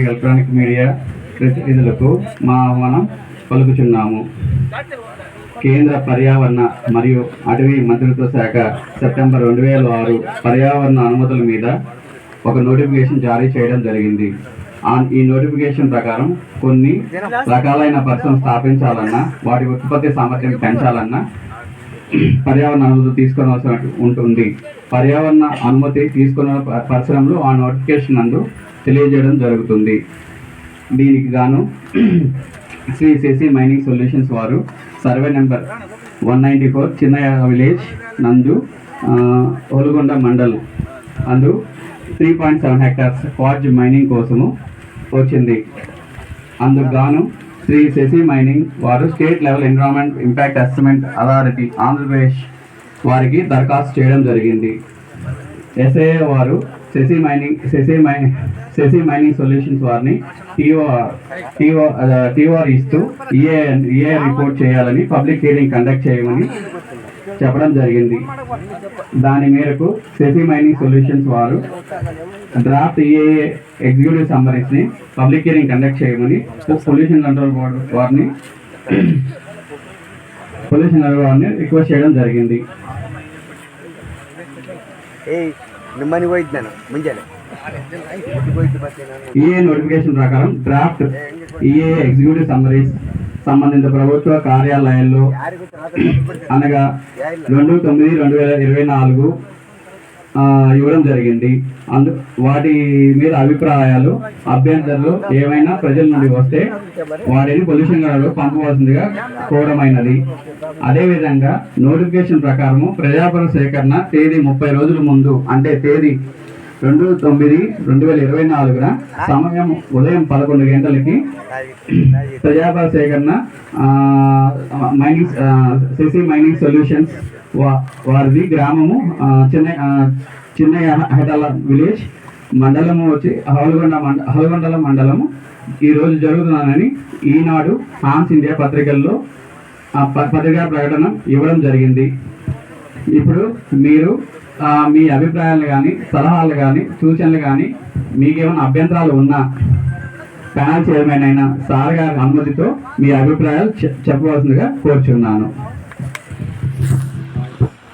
Electronic media ప్రతినిధులకు మా ఆహ్వానం పలుకుచున్నాము. కేంద్ర పర్యావరణ మరియు అటవీ మంత్రిత్వ శాఖ సెప్టెంబర్ రెండు వేల ఆరు పర్యావరణ అనుమతుల మీద ఒక నోటిఫికేషన్ జారీ చేయడం జరిగింది. ఈ నోటిఫికేషన్ ప్రకారం కొన్ని రకాలైన పరిశ్రమ స్థాపించాలన్నా వాటి ఉత్పత్తి సామర్థ్యం పెంచాలన్నా పర్యావరణ అనుమతి తీసుకోవాల్సి ఉంటుంది. పర్యావరణ అనుమతి తీసుకున్న పరిసరంలో పరిశ్రమలు ఆ నోటిఫికేషన్ నందు తెలియజేయడం జరుగుతుంది. దీనికి గాను శ్రీ శశి మైనింగ్ సొల్యూషన్స్ వారు survey number one ninety four Chinnaya village నందు ఒలుగొండ మండల్ అందు three point seven hectares quartz mining కోసము వచ్చింది. అందుకు గాను శ్రీ శశి మైనింగ్ వారు state level environment impact assessment authority Andhra Pradesh వారికి దరఖాస్తు చేయడం జరిగింది. ఎస్ఏ వారు శశి మైనింగ్ శశి మై శశి మైనింగ్ సొల్యూషన్స్ వారిని T O T O T O R ఇస్తూ E A E A report చేయాలని పబ్లిక్ హీరింగ్ కండక్ట్ చేయమని చెప్పడం జరిగింది. దాని మేరకు శశి మైనింగ్ సొల్యూషన్స్ వారు డ్రాఫ్ట్ ఏఏ ఎగ్జిక్యూటివ్ సమ్మరీస్ని పబ్లిక్ హియరింగ్ కండక్ట్ చేయమని పొల్యూషన్ కంట్రోల్ బోర్డు వారిని పొల్యూషన్ కంట్రోల్ వారిని రిక్వెస్ట్ చేయడం జరిగింది. ఈఏ నోటిఫికేషన్ ప్రకారం draft E A executive summaries సంబంధిత ప్రభుత్వ కార్యాలయాల్లో అనగా రెండు తొమ్మిది రెండు వేల ఇరవై నాలుగు ఇవ్వడం జరిగింది. అందు వాటి మీద అభిప్రాయాలు అభ్యంతరాలు ఏమైనా ప్రజల నుండి వస్తే వాటిని పొల్యూషన్ గడలో పంపవలసిందిగా కోరమైనది అదేవిధంగా నోటిఫికేషన్ ప్రకారము ప్రజాపర సేకరణ తేదీ ముప్పై రోజుల ముందు అంటే తేదీ రెండు తొమ్మిది రెండు వేల ఇరవై నాలుగున సమయం ఉదయం పదకొండు గంటలకి ప్రజాపర సేకరణ మైనింగ్ సిసి మైనింగ్ సొల్యూషన్స్ వా- వారిది గ్రామము చిన్న చిన్న హెటల విలేజ్ మండలము వచ్చి హౌలగొండ మండ హౌలగొండల మండలము. ఈ రోజు జరుగుతున్నానని ఈనాడు హాన్స్ ఇండియా పత్రికల్లో పత్రికా ప్రకటన ఇవ్వడం జరిగింది. ఇప్పుడు మీరు మీ అభిప్రాయాలు కానీ సలహాలు కానీ సూచనలు కానీ మీకేమైనా అభ్యంతరాలు ఉన్నా ప్యానల్ చైర్మన్ అయిన సార్ గారి అనుమతితో మీ అభిప్రాయాలు చెప్పవలసిందిగా కోరుచున్నాను.